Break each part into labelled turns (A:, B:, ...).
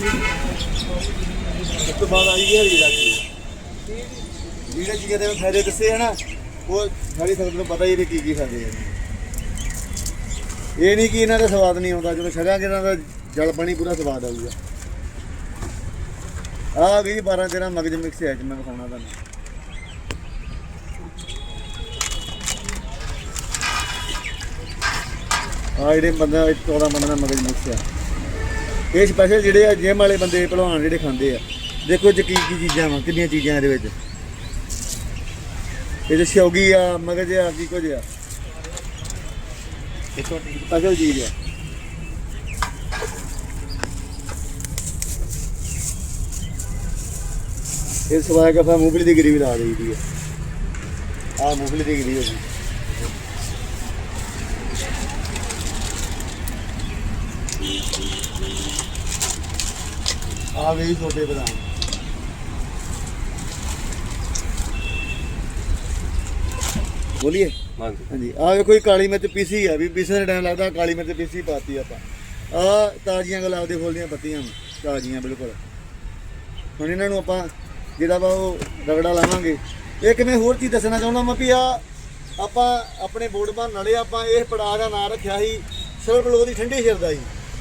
A: ਉਸ ਤੋਂ ਬਾਅਦ ਆਈ ਹੈ ਹਰੀ ਰਾਜੀ ਜਿਹੜੇ ਚੀਜ਼ਾਂ ਦੇ ਫਾਇਦੇ ਦੱਸੇ ਹਨ ਉਹ ਸਾਰੀ ਸੰਗਤ ਨੂੰ ਪਤਾ ਹੀ ਨਹੀਂ ਕੀ ਕੀ ਫਾਇਦੇ ਆ। ਇਹ ਨਹੀਂ ਕਿ ਇਹਨਾਂ ਦਾ ਸਵਾਦ ਨਹੀਂ ਆਉਂਦਾ, ਜਦੋਂ ਛਕਾਂਗੇ ਇਹਨਾਂ ਦਾ ਜਲ ਪਾਣੀ ਪੂਰਾ ਸਵਾਦ ਆਊਗਾ। ਆ ਗਈ 12 13 ਮਗਜ ਮਿਕਸ ਹੈ ਅੱਜ ਮੈਂ ਵਿਖਾਉਣਾ ਤੁਹਾਨੂੰ। ਆ ਜਿਹੜੇ ਬੰਦਾ 14 ਬੰਦਾ ਦਾ ਮਗਜ ਮਿਕਸ ਆ ਇਹ ਸਪੈਸ਼ਲ ਜਿਹੜੇ ਆ ਜਿਮ ਵਾਲੇ ਬੰਦੇ ਭਲਵਾਨ ਜਿਹੜੇ ਖਾਂਦੇ ਆ। ਦੇਖੋ 'ਚ ਕੀ ਕੀ ਚੀਜ਼ਾਂ ਵਾ, ਕਿੰਨੀਆਂ ਚੀਜ਼ਾਂ ਇਹਦੇ ਵਿੱਚ। ਇਹ ਸ਼ੌਗੀ ਆ, ਮਗਜ ਆ, ਕੀ ਕੁਝ ਆ।
B: ਇਹ ਤੁਹਾਡੀ
A: ਸਪੈਸ਼ਲ ਚੀਜ਼ ਆ। ਇਹ ਸਵਾਇਆ ਕਫਾ ਮੂੰਗਫਲੀ ਦੀ ਗਰੀ ਵੀ ਲਾ ਦੇਈਦੀ ਹੈ ਆ। ਮੂੰਗਲੀ ਦੀ ਗਰੀ ਹੋ ਗਈ ਆ ਗਈ ਛੋਟੇ ਬਦਾਮ ਬੋਲੀਏ?
B: ਹਾਂਜੀ।
A: ਹਾਂਜੀ ਆ ਵੇਖੋ ਇਹ ਕਾਲੀ ਮਿਰਚ ਪੀਸੀ ਆ ਵੀ ਪੀਸਣ ਦਾ ਟਾਈਮ ਲੱਗਦਾ ਕਾਲੀ ਮਿਰਚ ਪੀਸੀ ਪਾਤੀ ਆਪਾਂ। ਆ ਤਾਜ਼ੀਆਂ ਗੁਲਾਬ ਦੇ ਫੁੱਲ ਦੀਆਂ ਪੱਤੀਆਂ ਤਾਜ਼ੀਆਂ ਬਿਲਕੁਲ। ਹੁਣ ਇਹਨਾਂ ਨੂੰ ਆਪਾਂ ਜਿਹੜਾ ਵਾ ਉਹ ਰਗੜਾ ਲਾਵਾਂਗੇ। ਇੱਕ ਮੈਂ ਹੋਰ ਚੀਜ਼ ਦੱਸਣਾ ਚਾਹੁੰਦਾ ਮੈਂ ਵੀ ਆ ਆਪਾਂ ਆਪਣੇ ਬੋਰਡ ਬਣ ਨਾਲੇ ਆਪਾਂ ਇਹ ਪੜਾਅ ਦਾ ਨਾਮ ਰੱਖਿਆ ਸੀ ਸਰਬਲੋ ਦੀ ਠੰਡੀ ਸ਼ਰਦਾਈ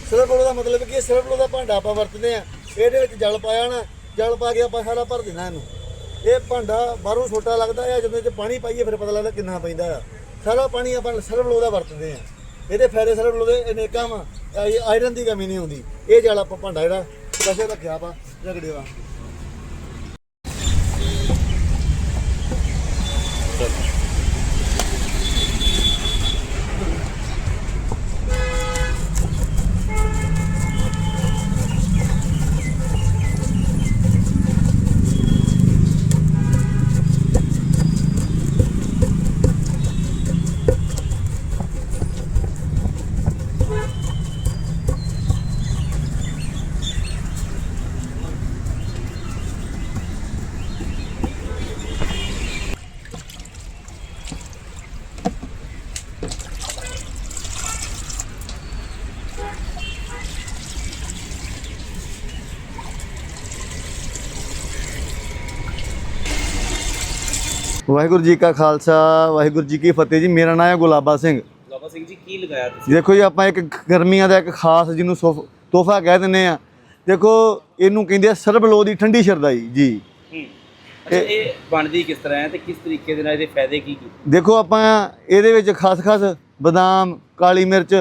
A: ਸਰਬਲੋ ਦਾ ਮਤਲਬ ਕਿ ਸਰਬਲੋ ਦਾ ਭਾਂਡਾ ਆਪਾਂ ਵਰਤਦੇ ਆ ਇਹਦੇ ਵਿੱਚ ਜਲ ਪਾਇਆ ਨਾ, ਜਲ ਪਾ ਕੇ ਆਪਾਂ ਸਾਰਾ ਭਰ ਦੇਣਾ ਇਹਨੂੰ। ਇਹ ਭਾਂਡਾ ਬਾਹਰੋਂ ਛੋਟਾ ਲੱਗਦਾ ਆ, ਜਦੋਂ ਇਹ ਪਾਣੀ ਪਾਈਏ ਫਿਰ ਪਤਾ ਲੱਗਦਾ ਕਿੰਨਾ ਪੈਂਦਾ ਆ। ਸਾਰਾ ਪਾਣੀ ਆਪਾਂ ਸਰਬਲੋ ਦਾ ਵਰਤਦੇ ਆ ਇਹਦੇ ਫਾਇਦੇ ਸਰਬਲੋ ਦੇ ਅਨੇਕਾਂ ਵਾ ਆਇਰਨ ਦੀ ਕਮੀ ਨਹੀਂ ਹੁੰਦੀ। ਇਹ ਜਲ ਆਪਾਂ ਭਾਂਡਾ ਜਿਹੜਾ ਕਸੇ ਰੱਖਿਆ ਆਪਾਂ, ਰਗੜੇ ਵਾ ਵਾਹਿਗੁਰੂ ਜੀ ਕਾ ਖਾਲਸਾ ਵਾਹਿਗੁਰੂ ਜੀ ਕੀ ਫਤਿਹ ਜੀ। ਮੇਰਾ ਨਾਮ ਹੈ ਗੁਲਾਬਾ ਸਿੰਘ।
B: ਲਾਬਾ ਸਿੰਘ ਜੀ ਕੀ ਲਗਾਇਆ ਤੁਸੀਂ?
A: ਦੇਖੋ ਜੀ ਆਪਾਂ ਇੱਕ ਗਰਮੀਆਂ ਦਾ ਇੱਕ ਖਾਸ ਜਿਹਨੂੰ ਤੋਹਫਾ ਕਹਿ ਦਿੰਦੇ ਆ ਦੇਖੋ ਇਹਨੂੰ ਕਹਿੰਦੇ ਆ ਸਰਬਲੋ ਦੀ ਠੰਡੀ ਸ਼ਰਦਾਈ ਜੀ।
B: ਅੱਛਾ ਇਹ ਬਣਦੀ ਕਿਸ ਤਰ੍ਹਾਂ ਹੈ ਤੇ ਕਿਸ ਤਰੀਕੇ ਦੇ ਨਾਲ ਇਹਦੇ ਫਾਇਦੇ ਕੀ ਕੀ?
A: ਦੇਖੋ ਆਪਾਂ ਇਹਦੇ ਵਿੱਚ ਖਾਸ ਖਾਸ ਬਦਾਮ ਕਾਲੀ ਮਿਰਚ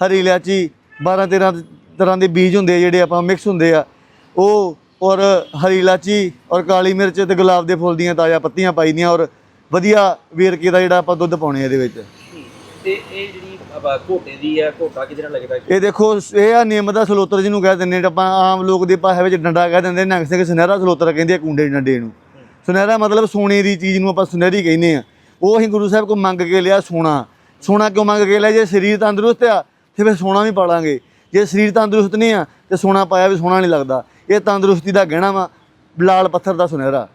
A: ਹਰੀ ਇਲਾਚੀ 12 13 ਤਰ੍ਹਾਂ ਦੇ ਬੀਜ ਹੁੰਦੇ ਆ ਜਿਹੜੇ ਆਪਾਂ ਮਿਕਸ ਹੁੰਦੇ ਆ। ਉਹ ਔਰ ਹਰੀ ਇਲਾਚੀ ਔਰ ਕਾਲੀ ਮਿਰਚ ਤੇ ਗੁਲਾਬ ਦੇ ਫੁੱਲ ਦੀਆਂ ਤਾਜ਼ਾ ਪੱਤੀਆਂ ਪਾਈ ਦੀਆਂ ਔਰ ਵਧੀਆ ਵੇਰਕੇ ਦਾ ਜਿਹੜਾ ਆਪਾਂ ਦੁੱਧ ਪਾਉਣੇ ਇਹਦੇ ਵਿੱਚ।
B: ਤੇ ਇਹ ਜਿਹੜੀ ਆਪਾਂ ਘੋਟੇ ਦੀ ਆ ਘੋਟਾ ਕਿਹਦੇ ਨਾਲ ਲੱਗਦਾ?
A: ਇਹ ਦੇਖੋ ਇਹ ਆ ਨਿੰਮ ਦਾ ਸਲੋਤਰ ਜਿਹਨੂੰ ਕਹਿ ਦਿੰਦੇ ਆਪਾਂ ਆਮ ਲੋਕ ਦੇ ਭਾਸ਼ਾ ਵਿੱਚ ਡੰਡਾ ਕਹਿ ਦਿੰਦੇ ਨੇ ਨੰਗ ਸਿੰਘ ਸੁਨਹਿਰਾ ਸਲੋਤਰ ਕਹਿੰਦੇ ਆ ਕੁੰਡੇ ਡੰਡੇ ਨੂੰ। ਸੁਨਹਿਰਾ ਮਤਲਬ ਸੋਨੇ ਦੀ ਚੀਜ਼ ਨੂੰ ਆਪਾਂ ਸੁਨਹਿਰੀ ਕਹਿੰਦੇ ਆ। ਉਹ ਅਸੀਂ ਗੁਰੂ ਸਾਹਿਬ ਕੋਲ ਮੰਗ ਕੇ ਲਿਆ ਸੋਨਾ। ਸੋਨਾ ਕਿਉਂ ਮੰਗ ਕੇ ਲਿਆ? ਜੇ ਸਰੀਰ ਤੰਦਰੁਸਤ ਆ ਤੇ ਫਿਰ ਸੋਨਾ ਵੀ ਪਾ ਲਾਂਗੇ ਜੇ ਸਰੀਰ ਤੰਦਰੁਸਤ ਨਹੀਂ ਆ ਤੇ ਸੋਨਾ ਪਾਇਆ ਵੀ ਸੋਨਾ ਨਹੀਂ ਲੱਗਦਾ। ਇਹ ਤੰਦਰੁਸਤੀ ਦਾ ਗਹਿਣਾ ਵਾ ਲਾਲ ਪੱਥਰ ਦਾ ਸੁਨਹਿਰਾ।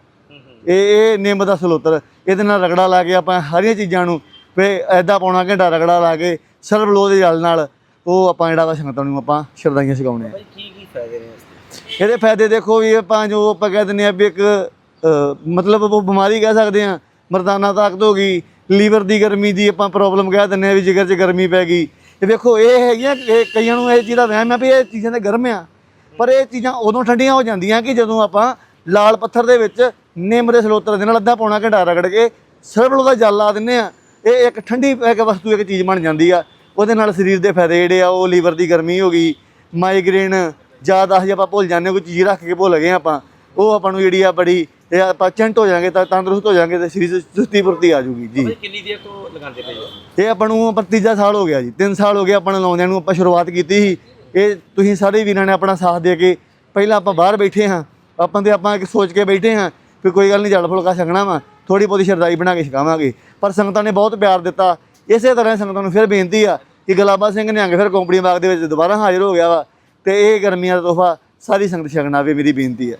A: ਇਹ ਇਹ ਨਿੰਮ ਦਾ ਸਲੋਤਰ। ਇਹਦੇ ਨਾਲ ਰਗੜਾ ਲਾ ਕੇ ਆਪਾਂ ਹਰੀਆਂ ਚੀਜ਼ਾਂ ਨੂੰ ਫੇ ਐਦਾਂ ਪਾਉਣਾ ਘੰਟਾ ਰਗੜਾ ਲਾ ਕੇ ਸਰਬ ਲੋ ਦੇ ਜਲ ਨਾਲ ਉਹ ਆਪਾਂ ਜਿਹੜਾ ਵਾ ਸੰਗਤਾਂ ਨੂੰ ਆਪਾਂ ਸ਼ਰਦਾਈਆਂ ਸਿਖਾਉਣੇ ਆ
B: ਭਾਈ ਕੀ ਕੀ ਫਾਇਦੇ ਨੇ ਇਸ
A: ਇਹਦੇ ਫਾਇਦੇ ਦੇਖੋ ਵੀ ਆਪਾਂ ਜੋ ਆਪਾਂ ਕਹਿ ਦਿੰਦੇ ਆ ਵੀ ਇੱਕ ਮਤਲਬ ਉਹ ਬਿਮਾਰੀ ਕਹਿ ਸਕਦੇ ਆ ਮਰਦਾਨਾ ਤਾਕਤ ਹੋ ਗਈ ਲੀਵਰ ਦੀ ਗਰਮੀ ਦੀ ਆਪਾਂ ਪ੍ਰੋਬਲਮ ਕਹਿ ਦਿੰਦੇ ਆ ਵੀ ਜਿਗਰ 'ਚ ਗਰਮੀ ਪੈ ਗਈ। ਇਹ ਵੇਖੋ ਇਹ ਹੈਗੀਆਂ ਇਹ ਕਈਆਂ ਨੂੰ ਇਹ ਚੀਜ਼ ਵਹਿਮ ਆ ਵੀ ਇਹ ਚੀਜ਼ਾਂ ਤੇ ਗਰਮ ਆ। ਪਰ ਇਹ ਚੀਜ਼ਾਂ ਉਦੋਂ ਠੰਡੀਆਂ ਹੋ ਜਾਂਦੀਆਂ ਕਿ ਜਦੋਂ ਆਪਾਂ ਲਾਲ ਪੱਥਰ ਦੇ ਵਿੱਚ ਨਿੰਮ ਦੇ ਸਲੋਤਰ ਦੇ ਨਾਲ ਅੱਧਾ ਪੌਣਾ ਘੰਟਾ ਰਗੜ ਕੇ ਸਰਬਲੋ ਉਹਦਾ ਜਲ ਲਾ ਦਿੰਨੇ ਆ। ਇਹ ਇੱਕ ਠੰਡੀ ਇੱਕ ਵਸਤੂ ਇੱਕ ਚੀਜ਼ ਬਣ ਜਾਂਦੀ ਆ। ਉਹਦੇ ਨਾਲ ਸਰੀਰ ਦੇ ਫਾਇਦੇ ਜਿਹੜੇ ਆ ਉਹ ਲੀਵਰ ਦੀ ਗਰਮੀ ਹੋ ਗਈ ਮਾਈਗ੍ਰੇਨ ਜ਼ਿਆਦਾ ਜੇ ਆਪਾਂ ਭੁੱਲ ਜਾਂਦੇ ਹਾਂ, ਕੋਈ ਚੀਜ਼ ਰੱਖ ਕੇ ਭੁੱਲ ਗਏ ਆਪਾਂ। ਉਹ ਆਪਾਂ ਨੂੰ ਜਿਹੜੀ ਆ ਬੜੀ ਇਹ ਆਪਾਂ ਚੰਟ ਹੋ ਜਾਾਂਗੇ ਤਾਂ ਤੰਦਰੁਸਤ ਹੋ ਜਾਾਂਗੇ ਤੇ ਸਰੀਰ 'ਚ ਚੁਸਤੀ ਫੁਰਤੀ ਆ ਜੂਗੀ ਜੀ।
B: ਕਿੰਨੀ ਦੇਰ ਤੋਂ ਲਗਾਉਂਦੇ ਪਏ ਹੋ?
A: ਇਹ ਆਪਾਂ ਨੂੰ ਆਪਾਂ ਤੀਜਾ ਸਾਲ ਹੋ ਗਿਆ ਜੀ 3 ਸਾਲ ਹੋ ਗਏ ਆਪਾਂ ਨੂੰ ਲਾਉਂਦਿਆਂ ਨੂੰ ਆਪਾਂ ਸ਼ੁਰੂਆਤ ਕੀਤੀ ਸੀ। ਇਹ ਤੁਸੀਂ ਸਾਰੇ ਵੀਰਾਂ ਨੇ ਆਪਣਾ ਸਾਥ ਦੇ ਕੇ ਪਹਿਲਾਂ ਆਪਾਂ ਬਾਹਰ ਬੈਠੇ ਹਾਂ ਆਪਾਂ ਤੇ ਆਪਾਂ ਇੱਕ ਸੋਚ ਕੇ ਬੈਠੇ ਹਾਂ ਕਿ ਕੋਈ ਗੱਲ ਨਹੀਂ ਜਲ ਫੁਲਕਾ ਛਕਣਾ ਵਾ ਥੋੜੀ ਬਹੁਤੀ ਸ਼ਰਦਾਈ ਬਣਾ ਕੇ ਛਕਾਵਾਂਗੇ। ਪਰ ਸੰਗਤਾਂ ਨੇ ਬਹੁਤ ਪਿਆਰ ਦਿੱਤਾ। ਇਸੇ ਤਰ੍ਹਾਂ ਸੰਗਤਾਂ ਨੂੰ ਫਿਰ ਬੇਨਤੀ ਆ ਕਿ ਗੁਲਾਬਾ ਸਿੰਘ ਨਿਹੰਗ ਫਿਰ ਕੰਪਨੀ ਬਾਗ ਦੇ ਵਿੱਚ ਦੁਬਾਰਾ ਹਾਜ਼ਰ ਹੋ ਗਿਆ ਵਾ ਤੇ ਇਹ ਗਰਮੀਆਂ ਦਾ ਤੋਹਫਾ ਸਾਰੀ ਸੰਗਤ ਛਕਣਾ ਵੀ ਮੇਰੀ ਬੇਨਤੀ ਹੈ